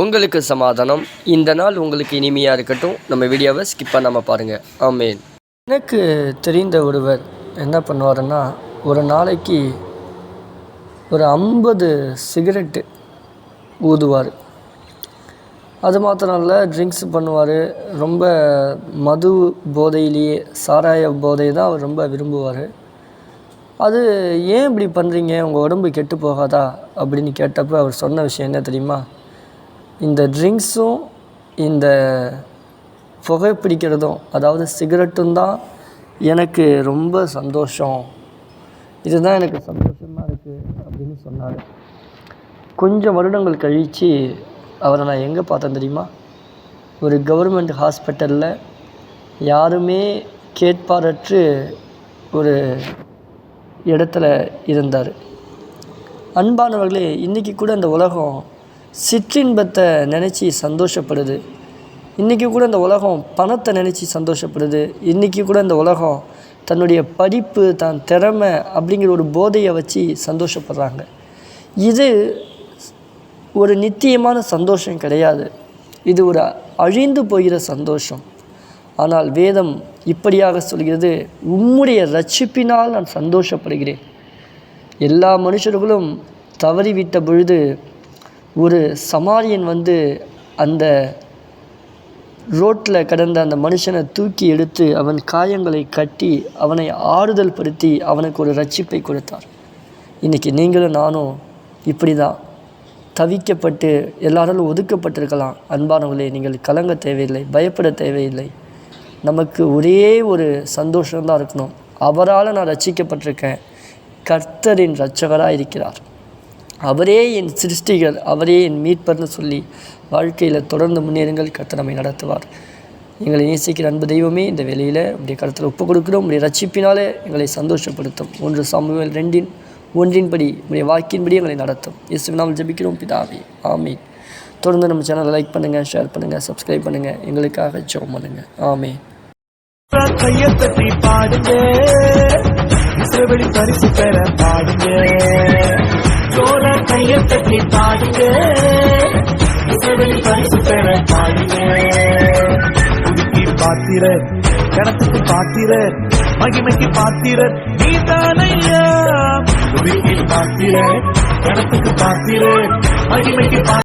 உங்களுக்கு சமாதானம். இந்த நாள் உங்களுக்கு இனிமையாக இருக்கட்டும். நம்ம வீடியோவை ஸ்கிப் பண்ணாமல் பாருங்கள் ஆமேன். எனக்கு தெரிந்த ஒருவர் என்ன பண்ணுவாருன்னா ஒரு நாளைக்கு ஒரு ஐம்பது சிகரெட்டு ஊதுவார். அது மாத்திரம் இல்லை ட்ரிங்க்ஸ் பண்ணுவார். ரொம்ப மது போதையிலேயே சாராய போதை தான் அவர் ரொம்ப விரும்புவார். அது ஏன் இப்படி பண்ணுறீங்க உங்கள் உடம்பு கெட்டு போகாதா? அப்படின்னு கேட்டப்போ அவர் சொன்ன விஷயம் என்ன தெரியுமா? இந்த ட்ரிங்க்ஸும் இந்த புகைப்பிடிக்கிறதும் அதாவது சிகரெட்டும் தான் எனக்கு ரொம்ப சந்தோஷம். இதுதான் எனக்கு சந்தோஷமாக இருக்குது அப்படின்னு சொன்னார். கொஞ்சம் வருடங்கள் கழித்து அவரை நான் எங்கே பார்த்தேன் தெரியுமா? ஒரு கவர்மெண்ட் ஹாஸ்பிட்டலில் யாருமே கேட்பாரற்று ஒரு இடத்துல இருந்தார். அன்பானவர்களே இன்றைக்கி கூட இந்த உலகம் சிற்றின்பத்தை நினச்சி சந்தோஷப்படுது. இன்றைக்கி கூட இந்த உலகம் பணத்தை நினச்சி சந்தோஷப்படுது. இன்றைக்கி கூட இந்த உலகம் தன்னுடைய படிப்பு தான் திறமை அப்படிங்கிற ஒரு போதையை வச்சு சந்தோஷப்படுறாங்க. இது ஒரு நித்தியமான சந்தோஷம் கிடையாது. இது ஒரு அழிந்து போகிற சந்தோஷம். ஆனால் வேதம் இப்படியாக சொல்கிறது உம்முடைய ரட்சிப்பினால் நான் சந்தோஷப்படுகிறேன். எல்லா மனுஷர்களும் தவறிவிட்ட பொழுது ஒரு சமாரியன் வந்து அந்த ரோட்டில் கடந்த அந்த மனுஷனை தூக்கி எடுத்து அவன் காயங்களை கட்டி அவனை ஆறுதல் படுத்தி அவனுக்கு ஒரு ரட்சிப்பை கொடுத்தார். இன்றைக்கி நீங்களும் நானும் இப்படி தான் தவிக்கப்பட்டு எல்லாராலும் ஒதுக்கப்பட்டிருக்கலாம். அன்பானவர்களே நீங்கள் கலங்க தேவையில்லை பயப்பட தேவையில்லை. நமக்கு ஒரே ஒரு சந்தோஷம்தான் இருக்கணும். அவரால் நான் ரட்சிக்கப்பட்டிருக்கேன். கர்த்தரின் இரட்சகராக இருக்கிறார் அவரே என் சிருஷ்டிகள் அவரே என் மீட்பர்னு சொல்லி வாழ்க்கையில் தொடர்ந்து முன்னேறுங்கள் கத்தனமை நடத்துவார். எங்களை நேசிக்கிற அன்பு தெய்வமே இந்த வேலையில் உடைய கருத்தில் ஒப்பு கொடுக்கிறோம். உடைய ரட்சிப்பினாலே எங்களை சந்தோஷப்படுத்தும். ஒன்று சமூகம் ரெண்டின் ஒன்றின்படி உடைய வாக்கின்படி எங்களை நடத்தும். இயேசு நாம் ஜெபிக்கிறோம் பிதாவே ஆமீன். தொடர்ந்து நம்ம சேனலை லைக் பண்ணுங்கள் ஷேர் பண்ணுங்கள் சப்ஸ்கிரைப் பண்ணுங்கள் எங்களுக்காக ஜெபம் பண்ணுங்கள் ஆமே கையை தட்டி பாடுங்க. பரிசு பெற பாடுங்க. ஜோர கையை தட்டி பாடுங்க இசைவெளி பரிசு பெற பாடுங்க உடுக்கி பாத்திர கணத்துக்கு பாத்திர மகிமைக்கு பாத்திர நீ தானையா உடுக்கி பாத்திர கணத்துக்கு பாத்திர மகிமைக்கு பாத்திர.